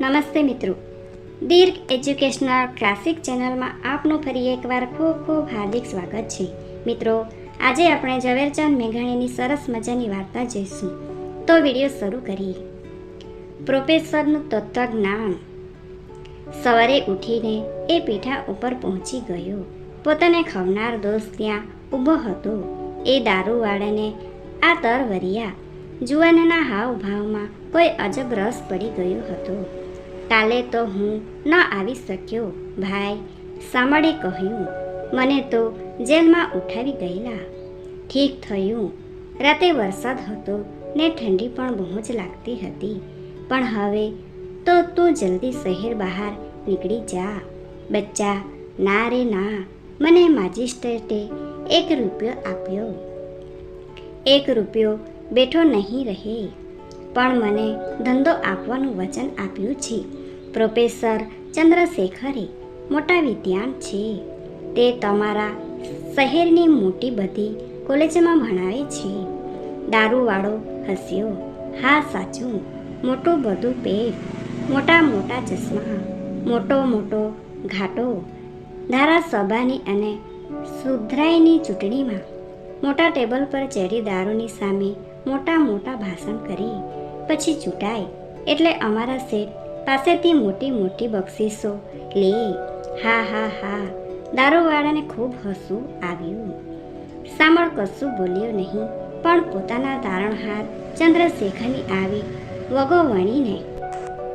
નમસ્તે મિત્રો. દીર્ઘ educational classic ચેનલમાં આપનું ફરી એકવાર ખૂબ ખૂબ હાર્દિક સ્વાગત છે. મિત્રો, આજે આપણે ઝવેરચંદ મેઘાણીની સરસ મજાની વાર્તા જોઈશું. તો વીડિયો શરૂ કરીએ. પ્રોફેસરનું તત્વજ્ઞાન. સવારે ઉઠીને એ પીઠા ઉપર પહોંચી ગયો. પોતાને ખવનાર દોસ્ત ત્યાં ઊભો હતો. એ દારૂવાળાને આ તરવરિયા જુવાનના હાવભાવમાં કોઈ અજબ રસ પડી ગયો હતો. કાલે તો હું ન આવી શક્યો, ભાઈ. સામળે કહ્યું, મને તો જેલમાં ઉઠાવી ગયેલા. ઠીક થયું. રાતે વરસાદ હતો ને ઠંડી પણ બહુ જ લાગતી હતી. પણ હવે તો તું જલ્દી શહેર બહાર નીકળી જા. બચ્ચા, ના રે ના. મને માજિસ્ટ્રેટે એક રૂપિયો આપ્યો. એક રૂપિયો બેઠો નહીં રહે. પણ મને ધંધો આપવાનું વચન આપ્યું છે. પ્રોફેસર ચંદ્રશેખરે મોટા વિદ્યાન છે. તે તમારા શહેરની મોટી બધી કોલેજમાં ભણાવે છે. દારૂવાળો હસ્યો. હા, સાચું. મોટું બધું પેટ. મોટા મોટા ચશ્મા. મોટો મોટો ઘાટો. ધારાસભાની અને સુધરાઈની ચૂંટણીમાં મોટા ટેબલ પર ચેરી દારૂની સામે મોટા મોટા ભાષણ કરી. પછી ચૂંટાય. એટલે અમારા શેઠ પાસેથી મોટી મોટી બક્ષીસો. લે, હા હા હા. દારૂવાળાને ખૂબ હસવું આવ્યું. સામળ કશું બોલ્યો નહીં, પણ પોતાના તારણહાર ચંદ્રશેખરની આવી વગો વણીને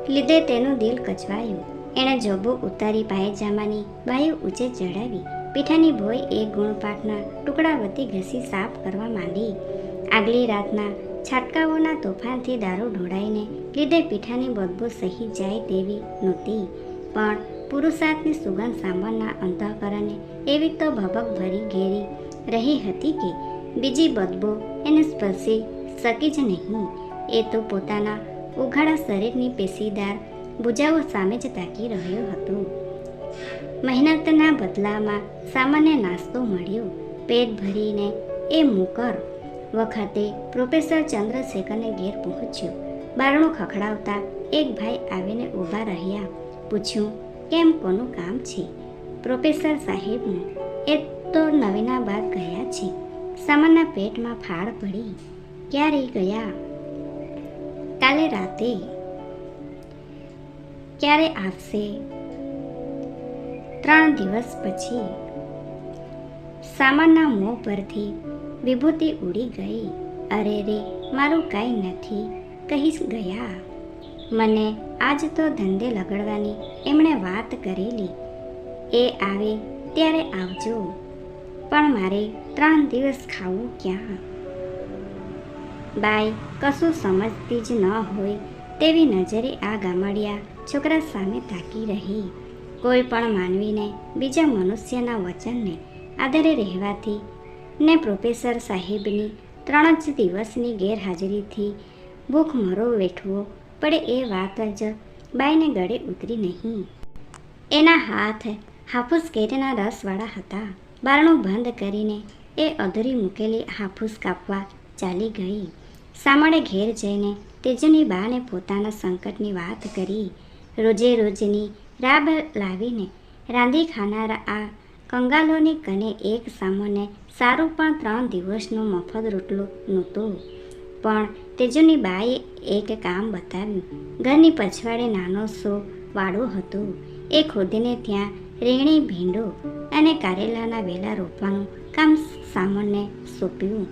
લીધે તેનું દિલ કચવાયું. એણે જોબો ઉતારી પાયજામાની બાયું ઊંચે ચડાવી પીઠાની ભોય એક ગુણપાઠના ટુકડા વતી ઘસી સાફ કરવા માંડી. આગલી રાતના છાટકાઓના તોફાનથી દારૂ ઢોળાઈને લીધે પીઠાની બદબૂ સહી જાય તેવી નહોતી. પણ પુરુષાર્થની સુગંધ સાંભળના અંતઃકરણે એવી તો ભભક ભરી ઘેરી રહી હતી કે બીજી બદબુ એને સ્પર્શી શકી જ નહીં. એ તો પોતાના ઉઘાડા શરીરની પેશીદાર બુજાઓ સામે જ તાકી રહ્યો હતો. મહેનતના બદલામાં સામાન્ય નાસ્તો મળ્યો. પેટ ભરીને એ મુકર વખતે પ્રોફેસર ચંદ્રશેખરને ઘેર પહોંચ્યો. બારણું ખખડાવતા એક ભાઈ આવીને ઊભા રહ્યા. પૂછ્યું, કેમ કોનું કામ છે? પ્રોફેસર સાહેબનું, એ તો નવીના બાદ ગયા છે. સામાનના પેટમાં ફાળ પડી. ક્યારે ગયા? કાલે રાતે. ક્યારે આવશે? ત્રણ દિવસ પછી. સામાનના મોં પરથી વિભૂતિ ઉડી ગઈ. અરે રે, મારું કાંઈ નથી કહી ગયા. મને આજ તો ધંધે લગડવાની એમણે વાત કરેલી. એ આવે ત્યારે આવજો. પણ મારે ત્રણ દિવસ ખાવું ક્યાં? બાઈ કશું સમજતી જ ન હોય તેવી નજરે આ ગામડિયા છોકરા સામે તાકી રહી. કોઈ પણ માનવીને બીજા મનુષ્યના વચનને આદરે રહેવાથી ને પ્રોફેસર સાહેબની ત્રણ જ દિવસની ગેરહાજરીથી ભૂખ મરો વેઠવો પડે એ વાત જ બાઈને ગળે ઉતરી નહીં. એના હાથ હાફૂસ કેરીના રસવાળા હતા. બારણું બંધ કરીને એ અધૂરી મૂકેલી હાફૂસ કાપવા ચાલી ગઈ. સામળે ઘેર જઈને તેજની બાને પોતાના સંકટની વાત કરી. રોજે રોજની રાબ લાવીને રાંધી ખાનારા આ કંગાલોની કને એક સામોને સારું પણ ત્રણ દિવસનો મફત રોટલો નહોતો. પણ તેજુની બાએ એક કામ બતાવ્યું. ઘરની પછવાડે નાનો સો વાડો હતો. એ ખોદીને ત્યાં રેણી ભીંડો અને કારેલાના વેલા રોપવાનું કામ સામોને સોંપ્યું.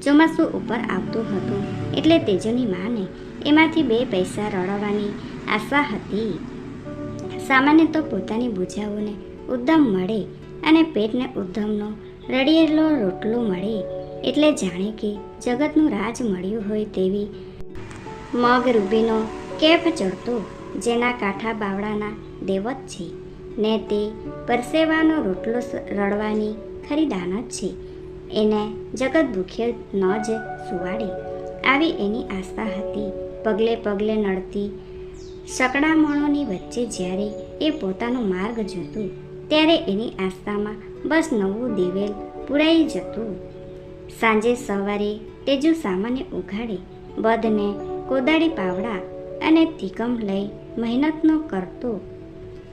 ચોમાસું ઉપર આવતું હતું એટલે તેજુની માને એમાંથી બે પૈસા રળવાની આશા હતી. સામાન્ય તો પોતાની બુજાઓને ઉદ્દમ મળે અને પેટને ઉદ્ધમનો રડિયેલો રોટલો મળે એટલે જાણે કે જગતનું રાજ મળ્યું હોય તેવી. મગ રૂબીનો કેફ ચડતો, જેના કાંઠા બાવળાના દેવત છે. ને તે પરસેવાનો રોટલો રડવાની ખરી દાનત છે. એને જગત ભૂખ્ય ન જ સુવાડે. આવી એની આસ્થા હતી. પગલે પગલે નડતી સકડામણોની વચ્ચે જ્યારે એ પોતાનો માર્ગ જોતું ત્યારે એની આસ્થામાં બસ નવું દિવેલ પુરાઈ જતું. સાંજે સવારે તેજુ સામાન્ય ઉઘાડે બધને કોદાળી પાવડા અને તિકમ લઈ મહેનતનો કરતો.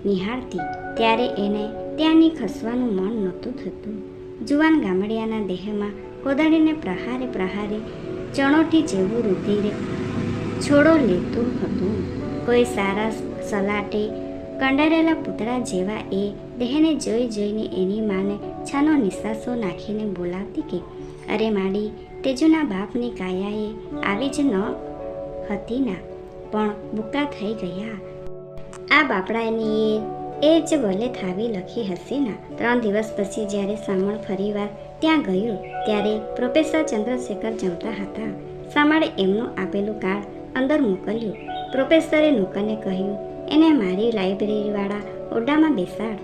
નિહાળતી ત્યારે એને ત્યાંની ખસવાનું મન નહોતું થતું. જુવાન ગામડિયાના દેહમાં કોદાળીને પ્રહારે પ્રહારે ચણોટી જેવું રુધિરે છોડો લેતું હતું. કોઈ સારા સલાટે કંડારેલા પૂતળા જેવા એ દેહને જોઈ જોઈને એની માને છાનો નિસાસો નાખીને બોલાવતી કે, અરે માડી, તેજુના બાપની કાયાએ આવી જ ન હતી ના, પણ બુકા થઈ ગયા. આ બાપડાની એ જ વલે થાવી લખી હશે ના. ત્રણ દિવસ પછી જ્યારે સામળ ફરીવાર ત્યાં ગયું, ત્યારે પ્રોફેસર ચંદ્રશેખર જમતા હતા. સામળે એમનું આપેલું કાર્ડ અંદર મોકલ્યું. પ્રોફેસરે નોકરને કહ્યું એને મારી લાઇબ્રેરીવાળા ઓરડામાં બેસાડ.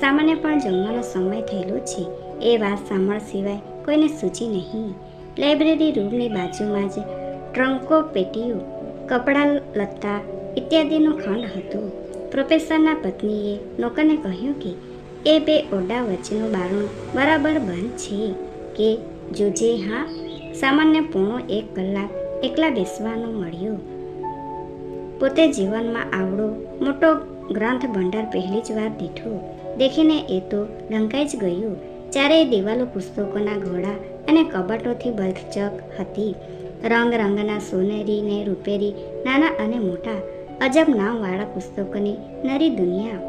સામાન્ય પણ જમવાનો સમય થયેલો છે. એ વાત સાંભળ સિવાય કોઈને સૂચી નહીં. લાઇબ્રેરી રૂમની બાજુમાં જ ટ્રંકો પેટીઓ, કપડાં લત્તા ઇત્યાદિનું ખંડ હતું. પ્રોફેસરના પત્નીએ નોકરને કહ્યું કે, એ બે ઓરડા વચ્ચેનું બારણું બરાબર બંધ છે કે જોજે હા? સામાન્ય પોણો એક કલાક એકલા બેસવાનું મળ્યું. પોતે જીવનમાં આવડો મોટો ગ્રંથ ભંડાર પહેલી જ વાર દીઠો. દેખીને એ તો ઢંકાઈ જ ગયું. ચારેય દિવાલો પુસ્તકોના ઘોડા અને કબાટોથી બલચક હતી. રંગ રંગના સોનેરી ને રૂપેરી, નાના અને મોટા, અજબ નામવાળા પુસ્તકોની નરી દુનિયા.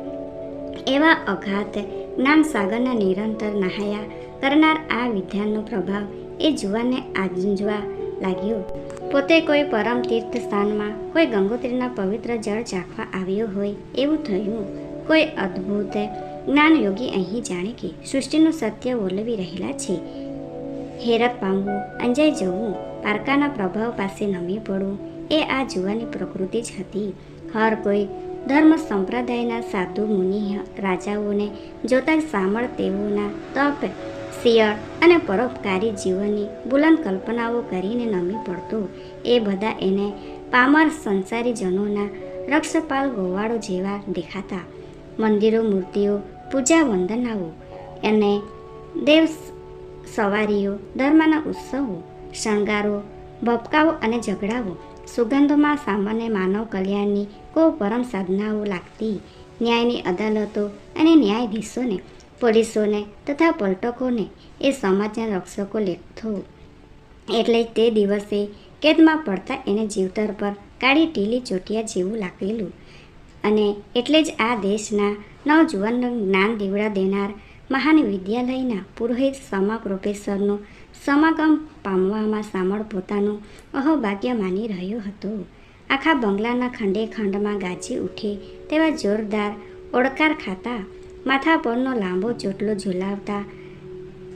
એવા અઘાત જ્ઞાન સાગરના નિરંતર નહાયા કરનાર આ વિદ્યાનનો પ્રભાવ એ જુવાને આજવા લાગ્યો. પોતે કોઈ પરમ તીર્થ સ્થાનમાં, કોઈ ગંગોત્રીના પવિત્ર જળ ચાખવા આવ્યો હોય, એવું થયું. કોઈ અદ્ભુત જ્ઞાન યોગી અહીં જાણે કે સૃષ્ટિનું સત્ય ઓલવી રહેલા છે. હેરત પામવું અંજાઈ જવું, પારકાના પ્રભાવ પાસે નમી પડવું, એ આ જુવાની પ્રકૃતિ જ હતી. હર કોઈ ધર્મ સંપ્રદાયના સાધુ મુનિ રાજાઓને જોતા સામળ તેઓના તપ શિયળ અને પરોપકારી જીવનની બુલંદ કલ્પનાઓ કરીને નમી પડતો. એ બધા એને પામર સંસારી જનોના રક્ષપાલ ગોવાળો જેવા દેખાતા. મંદિરો, મૂર્તિઓ, પૂજા વંદનાઓ અને દેવ સવારીઓ, ધર્મના ઉત્સવો, શણગારો ભપકાઓ અને ઝઘડાઓ, સુગંધોમાં સામાન્ય માનવ કલ્યાણની કો પરમ સાધનાઓ લાગતી. ન્યાયની અદાલતો અને ન્યાયાધીશોને પોલીસોને તથા પલટકોને એ સમાજના રક્ષકો લેખતો એટલે તે દિવસે કેદમાં પડતા એને જીવતર પર કાળી ટીલી ચોટિયા જેવું લાગેલું. અને એટલે જ આ દેશના નવજુવાનને જ્ઞાન દીવડા દેનાર મહાન વિદ્યાલયના પુરોહિત સમા પ્રોફેસરનું સમાગમ પામવામાં સામળ પોતાનું અહોભાગ્ય માની રહ્યો હતો. આખા બંગલાના ખંડે ખંડમાં ગાજી ઉઠે તેવા જોરદાર ઓડકાર ખાતા માથા પરનો લાંબો ચોટલો ઝુલાવતા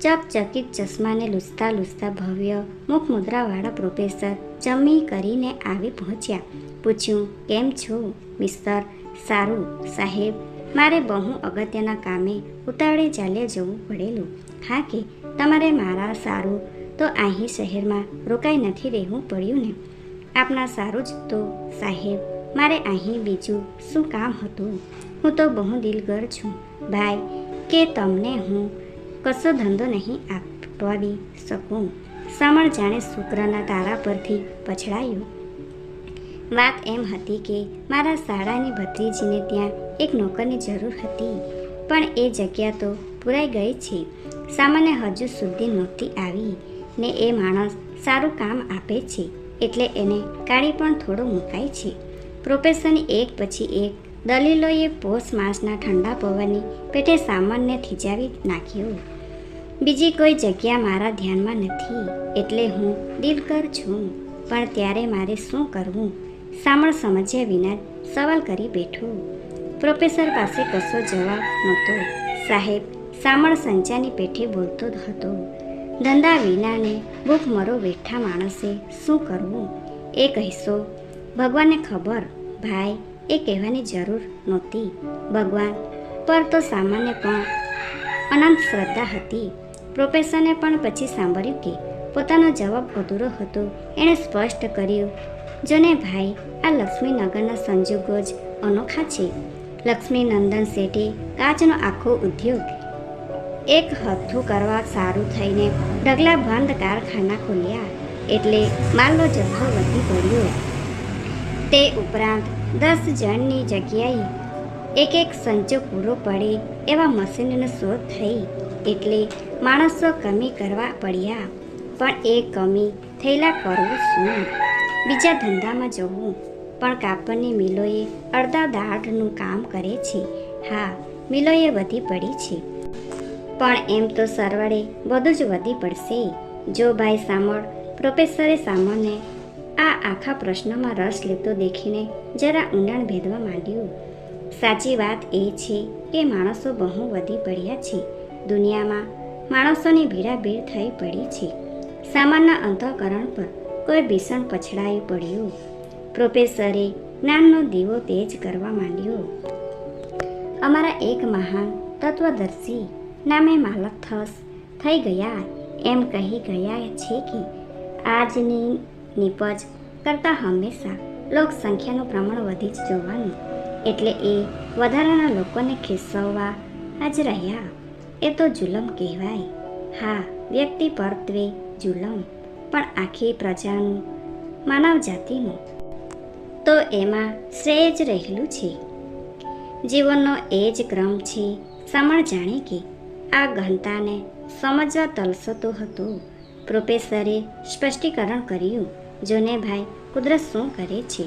ચકચકિત ચશ્માને લૂસતા લૂછતા ભવ્ય મુખ મુદ્રાવાળા પ્રોફેસર જમી કરીને આવી પહોંચ્યા. પૂછ્યું, કેમ છો, મિસ્ટર સારું સાહેબ? મારે બહુ અગત્યના કામે ઉતાવળે ચાલ્યા જવું પડેલું. હા કે, તમારે મારા સારું તો અહીં શહેરમાં રોકાઈ નથી રહેવું પડ્યું ને? આપના સારું જ તો, સાહેબ. મારે અહીં બીજું શું કામ હતું? હું તો બહુ દિલગર છું. ભાઈ, કે તમને હું કશો ધંધો નહીં આપવાવી શકું? સમણ જાણે શુક્રના તારા પરથી પછડાયું. વાત એમ હતી કે મારા શાળાની ભત્રીજીને ત્યાં એક નોકરની જરૂર હતી, પણ એ જગ્યા તો પૂરાઈ ગઈ છે. સામાન્ય હજુ સુધી નહોતી આવી ને એ માણસ સારું કામ આપે છે, એટલે એને કાઢી પણ થોડો મુકાય છે. પ્રોફેસરની એક પછી એક દલીલોએ પોષ માસના ઠંડા પવનની પેટે સામાનને થીજાવી નાખ્યો બીજી કોઈ જગ્યા મારા ધ્યાનમાં નથી, એટલે હું દિલકર છું. પણ ત્યારે મારે શું કરવું? સામળ સમજ્યા વિના સવાલ કરી બેઠો. પ્રોફેસર પાસે કશો જવાબ નહોતો. સાહેબ સામળ સંચાની પેઠે બોલતો હતો. ધંધા વિનાને ભૂખ મરો બેઠા માણસે શું કરવું? એ કહેશો ભગવાનને ખબર, ભાઈ એ કહેવાની જરૂર નહોતી. ભગવાન, પર તો સામાન્ય પણ અનંત શ્રદ્ધા હતી. પ્રોફેસરને પણ પછી સાંભળ્યું કે પોતાનો જવાબ અધૂરો હતો. એણે સ્પષ્ટ કર્યું, જોને ભાઈ, આ લક્ષ્મીનગરના સંજોગો જ અનોખા છે. લક્ષ્મીનંદન શેઠે કાચનો આખો ઉદ્યોગ એક હથ્થું કરવા સારું થઈને ઢગલા બંધ કારખાના ખોલ્યા. એટલે માલનો જથ્થો વધી પડ્યો. તે ઉપરાંત દસ જણની જગ્યાએ એક એક સંચો પૂરો પડે એવા મશીનનો શોધ થઈ. એટલે માણસો કમી કરવા પડ્યા. પણ એ કમી થયેલા કરવું શું? બીજા ધંધામાં જવું. પણ કાપડની મિલોએ અડધા દાઢનું કામ કરે છે. હા, મિલોએ વધી પડી છે. પણ એમ તો સરવાળે બધું જ વધી પડશે. જો ભાઈ સામળ પ્રોફેસરે સામાન્ય આ આખા પ્રશ્નમાં રસ લેતો દેખીને જરા ઊંડાણ ભેદવા માંડ્યું. સાચી વાત એ છે કે માણસો બહુ વધી પડ્યા છે. દુનિયામાં માણસોની ભીડાભીડ થઈ પડી છે. સામાન્ય અંતઃકરણ પર કોઈ ભીષણ પછડાઈ પડ્યું. પ્રોફેસરે જ્ઞાનનો દીવો તેજ કરવા માંડ્યો. અમારા એક મહાન તત્વદર્શી નામે માલકથસ થઈ ગયા એમ કહી ગયા છે કે આજની નિપજ કરતાં હંમેશા લોક સંખ્યાનું પ્રમાણ વધી જ જવાનું. એટલે એ વધારાના લોકોને ખિસ્સવવા જ રહ્યા. એ તો જુલમ કહેવાય. હા, વ્યક્તિ પરત્વે જુલમ, પણ આખી પ્રજાનું માનવ જાતિનું તો એમાં શ્રેય જ રહેલું છે. જીવનનો એ જ ક્રમ છે, સમણ જાણે કે આ ઘનતાને સમજવા તલસતો હતો. પ્રોફેસરે સ્પષ્ટીકરણ કર્યું. જોને ભાઈ, કુદરત શું કરે છે?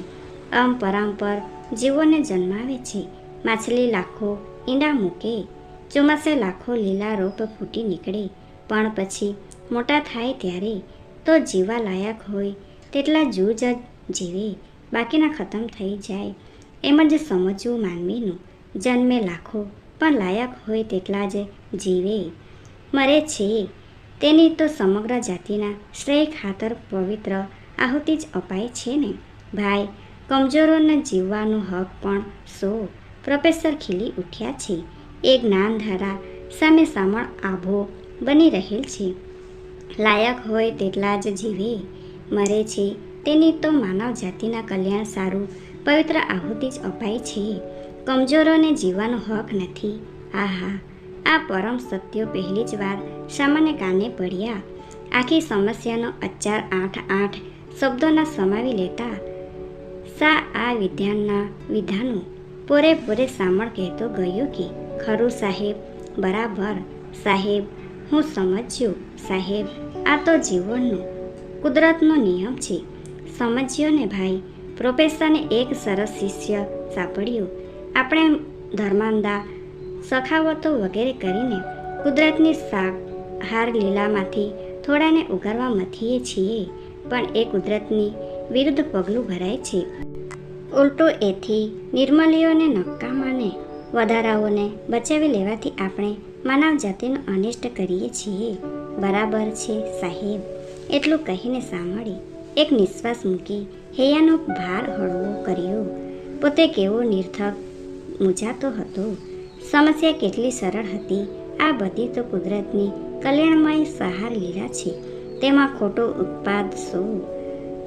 આમ પરંપર જીવોને જન્માવે છે. માછલી લાખો ઈંડા મૂકે. ચોમાસે લાખો લીલા રોપ ફૂટી નીકળે. પણ પછી મોટા થાય ત્યારે તો જીવા લાયક હોય તેટલા જૂજ જ જીવે. બાકીના ખતમ થઈ જાય. એમ જ સમજવું માનવીનું. જન્મે લાખો પણ લાયક હોય તેટલા જ જીવે. મરે છે. તેની તો સમગ્ર જાતિના શ્રેય ખાતર પવિત્ર આહુતિ જ અપાય છે ને? ભાઈ, કમજોરોને જીવવાનો હક પણ સો. પ્રોફેસર ખીલી ઉઠ્યા છે. એ જ્ઞાનધારા સામે સામણ આભો બની રહેલ છે. લાયક હોય તેટલા જ જીવે. મરે છે તેની તો માનવ જાતિના કલ્યાણ સારું પવિત્ર આહુતિ જ અપાય છે. કમજોરોને જીવવાનો હક નથી. આહા, આ પરમ સત્યો પહેલી જ વાર સામાન્ય કાને પડ્યા. આખી સમસ્યાનો અચાર આઠ આઠ શબ્દોના સમાવી લેતા, સા આ વિધાનના વિધાનો? પૂરેપૂરે સામળ કહેતો ગયો કે, ખરું સાહેબ, બરાબર સાહેબ, હું સમજ્યો સાહેબ, આ તો જીવનનો કુદરતનો નિયમ છે. સમજ્યો ને ભાઈ, પ્રોફેસરને એક સરસ શિષ્ય સાંપડ્યો આપણે ધર્માંદા, સખાવતો વગેરે કરીને કુદરતની શાક હાર લીલામાંથી થોડાને ઉગારવા મથીએ છીએ. પણ એ કુદરતની વિરુદ્ધ પગલું ભરાય છે. ઉલટું એથી નિર્મલીઓને નકામાને, વધારાઓને બચાવી લેવાથી આપણે માનવ જાતિનું અનિષ્ટ કરીએ છીએ. બરાબર છે, સાહેબ. એટલું કહીને સાંભળી એક નિશ્વાસ મૂકી હૈયાનો ભાર હળવો કર્યો. પોતે કેવો નિર્થક મૂંઝાતો હતો. સમસ્યા કેટલી સરળ હતી. આ બધી તો કુદરતની કલ્યાણમય સહાર લીલા છે. તેમાં ખોટો ઉત્પાદ શું?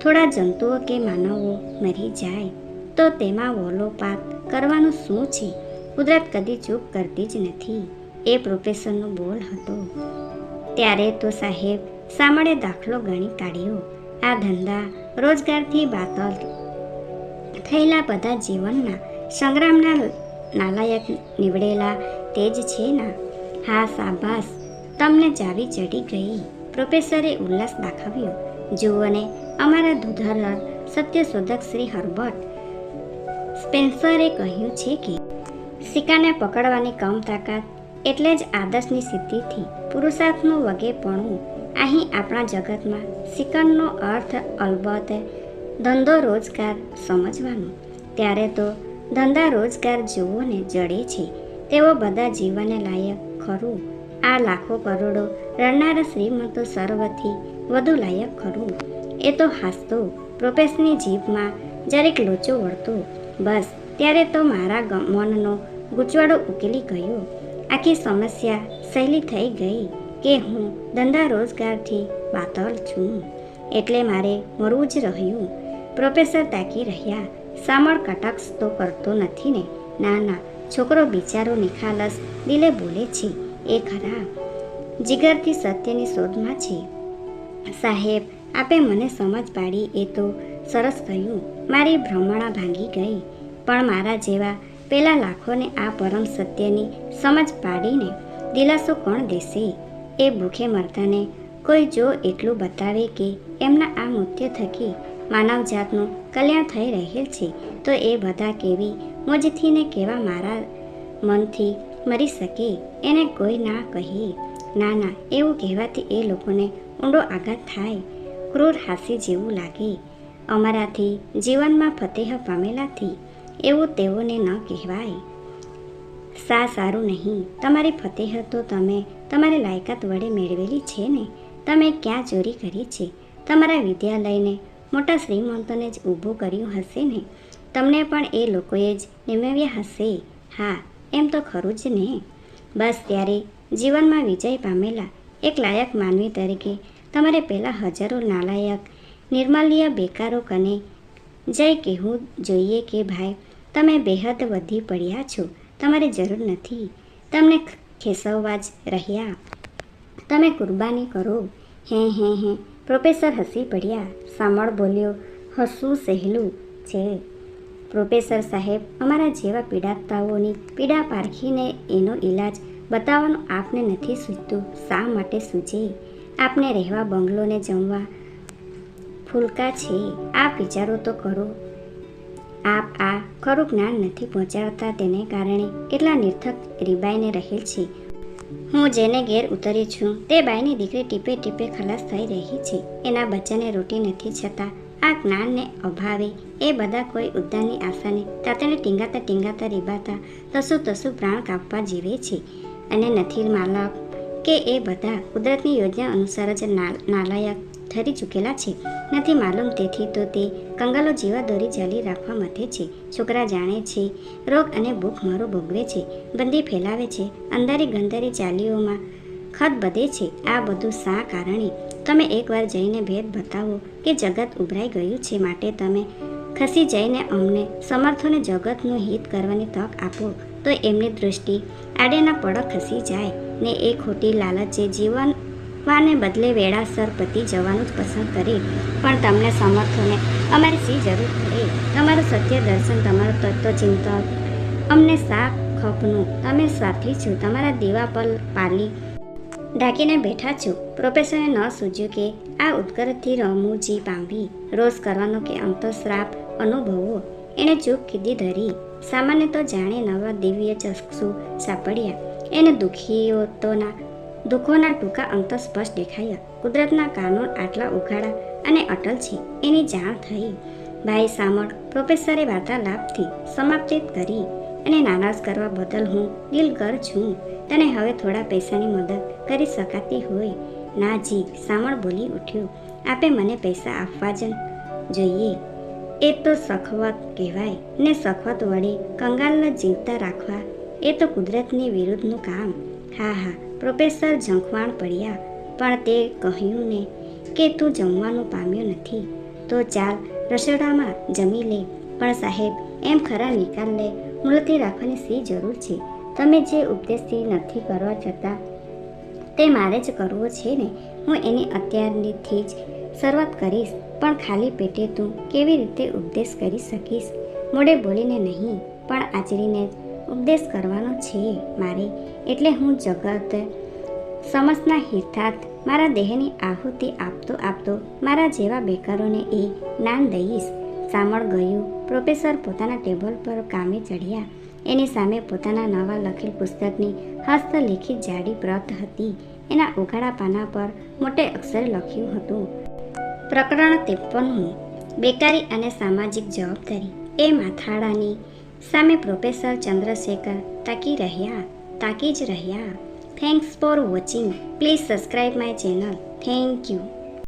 થોડા જંતુઓ કે માનવો મરી જાય, તો તેમાં વોલોપાત કરવાનું શું છે? કુદરત કદી ચૂપ કરતી જ નથી. એ પ્રોફેસરનો બોલ હતો. ત્યારે તો સાહેબ સામળે દાખલો ગણી કાઢ્યો. આ ધંધા રોજગારથી બાતલ થયેલા બધા જીવનના સંગ્રામના નાલાયક નીવડેલા તે જ છે ના. હા સાબાસ તમને જાવી ચડી ગઈ. પ્રોફેસરે ઉલ્લાસ દાખવ્યો. જુઓને, અમારા દુધારર સત્યશોધક શ્રી હર્બર્ટ સ્પેન્સરે કહ્યું છે કે, સિક્કાને પકડવાની કમ તાકાત એટલે જ આદર્શની સિદ્ધિથી પુરુષાર્થનું વગેપણું અહીં આપણા જગતમાં સિકનનો અર્થ અલબત્ત ધંધો રોજગાર સમજવાનો. ત્યારે તો ધંધા રોજગાર જુઓને જડે છે. તેઓ બધા જીવનને લાયક ખરું. આ લાખો કરોડો રડનારા શ્રીમંતો સર્વથી વધુ લાયક ખરું. એ તો હાસતો, પ્રોફેસરની જીભમાં જરીક લોચો વળતો. બસ, ત્યારે તો મારા મનનો ગૂંચવાડો ઉકેલી ગયો. આખી સમસ્યા સહેલી થઈ ગઈ કે હું ધંધા રોજગારથી બાતલ છું. એટલે મારે મરવું જ રહ્યું. પ્રોફેસર તાકી રહ્યા. સામળ કટાક્ષ તો કરતો નથી ને. ના ના, છોકરો બિચારો નિખાલસ દિલે બોલે છે. એ ખરા. જીગરથી સત્યની શોધમાં છે. સાહેબ, આપે મને સમજ પાડી, એ તો સરસ કહ્યું મારી ભ્રમણા ભાંગી ગઈ. પણ મારા જેવા પેલા લાખોને આ પરમ સત્યની સમજ પાડીને દિલાસો કોણ દેશે? એ ભૂખે મરતાને કોઈ જો એટલું બતાવે કે એમના આ મૃત્યુ થકી માનવજાતનું કલ્યાણ થઈ રહેલ છે, તો એ બધા કેવી મોજથી ને કેવા મારા મનથી મરી શકે, એને કોઈ ના કહે. ના ના, એવું કહેવાથી એ લોકોને ઊંડો આઘાત થાય. ક્રૂર હાસી જેવું લાગે. અમારાથી જીવનમાં ફતેહ પામેલાથી એવું તેઓને ન કહેવાય. સા સારું નહીં. તમારી ફતેહ તો તમે તમારી લાયકાત વડે મેળવેલી છે ને? તમે ક્યાં ચોરી કરી છે? તમારા વિદ્યાલયને મોટા શ્રીમંતોને જ ઊભું કર્યું હશે ને? તમને પણ એ લોકોએ જ નિમવ્યા હશે. હા એમ તો ખરું જ ને. બસ ત્યારે જીવનમાં વિજય પામેલા એક લાયક માનવી તરીકે તમારે પહેલાં હજારો નાલાયક, નિર્મલ્ય બેકારો કને જય કહેવું જોઈએ કે ભાઈ, તમે બેહદ વધી પડ્યા છો. તમારે જરૂર નથી. તમને ખેસવવા જ રહ્યા. તમે કુરબાની કરો. હે હે હે. પ્રોફેસર હસી પડ્યા. સામળ બોલ્યો, હસવું સહેલું છે. પ્રોફેસર સાહેબ, અમારા જેવા પીડાતાઓની પીડા પારખીને એનો ઈલાજ બતાવવાનું આપને નથી સૂચતું. શા માટે સૂચે આપને રહેવા બંગલોને જમવા ફૂલકા છે. આપ વિચારો તો કરો. આપ આ ખરું જ્ઞાન નથી પહોંચાડતા તેને કારણે કેટલા નિર્થક રીબાઈને રહેલ છે. હું જેને ઘેર ઉતરી છું, તે બાઈની દીકરી ટીપે ટીપે ખલાસ થઈ રહી છે. એના બચ્ચાને રોટી નથી છતાં આ જ્ઞાનને અભાવે એ બધા કોઈ ઉદ્ધારની આશાને તાતણે ટીંગાતા ટીંગાતા રીબાતા તસું તસું પ્રાણ કાપવા જીવે છે. અને નથી માલક કે એ બધા કુદરતની યોજના અનુસાર જ નાલાયક ઠરી ચૂકેલા છે. નથી માલુમ તેથી તો તે કંગાલો જેવા દોરી ચાલી રાખવા મથે છે. છોકરા જાણે છે, રોગ અને ભૂખ મારો ભોગવે છે. બંદી ફેલાવે છે. અંધારી ગંધારી ચાલીઓમાં ખત બધે છે. આ બધું શા કારણે? તમે એકવાર જઈને ભેદ બતાવો કે જગત ઉભરાઈ ગયું છે માટે તમે ખસી જઈને અમને સમર્થોને જગતનું હિત કરવાની તક આપો, તો એમની દૃષ્ટિ આડેના પડક ખસી જાય ને એ ખોટી લાલચે વાને બદલે વેળાસર પતી જવાનું જ પસંદ કરે. પણ તમને સમર્થોને અમારી શી જરૂર પડે? તમારું સત્ય દર્શન, તમારું તત્વચિંતન અમને સાફ ખપનું. તમે સાથી છો. તમારા દીવા પર પાલી ઢાંકીને બેઠા છો. પ્રોફેસરે ન સૂજ્યું કે આ ઉત્કર્ષથી રમૂજી પામવી રોજ કરવાનો કે અંતઃશ્રાપ અનુભવો એણે ચૂપ કીધી ધરી. સામાન્ય તો જાણે નવા દિવ્ય ચક્ષુ સાંપડ્યા. એને દુઃખીઓતોના, દુઃખોના ટૂંકા અંત સ્પષ્ટ દેખાયા. કુદરતના કાનૂન આટલા ઉઘાડા અને અટલ છે. એની જાણ થઈ. ભાઈ સામળ, પ્રોફેસરે વાર્તાલાપથી સમાપ્તિત કરી અને નારાજ કરવા બદલ હું દિલગર છું. તને હવે થોડા પૈસાની મદદ કરી શકાતી હોય. ના જી સામળ બોલી ઉઠ્યો. આપે મને પૈસા આપવા જ જોઈએ. એ તો સખવત કહેવાય ને સખવત વડે કંગાલને જીવતા રાખવા એ તો કુદરતની વિરુદ્ધનું કામ. હા હા, પ્રોફેસર ઝંખવાણ પડ્યા. પણ તે કહ્યું ને કે તું જમવાનું પામ્યો નથી. તો ચાલ, રસોડામાં જમી લે. પણ સાહેબ, એમ ખરા નિકાલ લે. મુલતી રાખવાની સી જરૂર છે? તમે જે ઉપદેશથી નથી કરવા છતાં તે મારે જ કરવો છે ને. હું એની અત્યારથી જ શરૂઆત કરીશ. પણ ખાલી પેટે તું કેવી રીતે ઉપદેશ કરી શકીશ? મોડે બોલીને નહીં, પણ આચરીને ઉપદેશ કરવાનો છે મારે. એટલે હું જગત સમજના હિર્થાર્થ મારા દેહની આહુતિ આપતો આપતો મારા જેવા બેકારોને એ જ્ઞાન દઈશ. સામળ ગયું, પ્રોફેસર પોતાના ટેબલ પર કામે ચડ્યા એની સામે પોતાના નવા લખેલ પુસ્તકની હસ્તલિખિત જાડી પ્રત હતી. એના ઉઘાડા પાના પર મોટે અક્ષરે લખ્યું હતું, પ્રકરણ ત્રેપનમું, બેકારી અને સામાજિક જવાબદારી. એ માથાડાની સામે પ્રોફેસર ચંદ્રશેખર તાકી રહ્યા, તાકી જ રહ્યા. Thanks for watching please subscribe my channel thank you